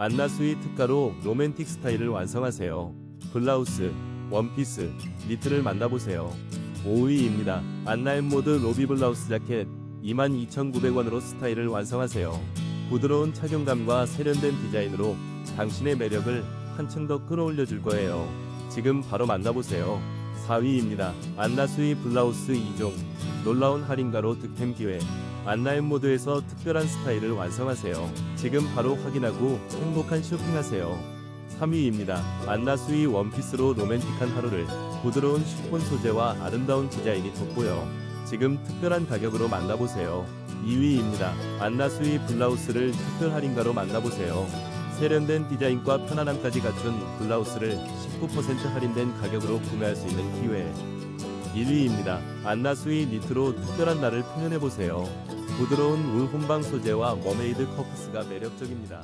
안나수이 특가로 로맨틱 스타일을 완성하세요. 블라우스, 원피스, 니트를 만나보세요. 5위입니다. 안나엠 모드 로비 블라우스 자켓 22,900원으로 스타일을 완성하세요. 부드러운 착용감과 세련된 디자인으로 당신의 매력을 한층 더 끌어올려 줄 거예요. 지금 바로 만나보세요. 4위입니다. 안나수이 블라우스 2종 놀라운 할인가로 득템 기회 안나엠 모드에서 특별한 스타일을 완성하세요. 지금 바로 확인하고 행복한 쇼핑하세요. 3위입니다. 안나수이 원피스로 로맨틱한 하루를 부드러운 쉬폰 소재와 아름다운 디자인이 돋보여 지금 특별한 가격으로 만나보세요. 2위입니다. 안나수이 블라우스를 특별 할인가로 만나보세요. 세련된 디자인과 편안함까지 갖춘 블라우스를 19% 할인된 가격으로 구매할 수 있는 기회. 1위입니다. 안나수이 니트로 특별한 날을 표현해보세요. 부드러운 울 혼방 소재와 머메이드 커프스가 매력적입니다.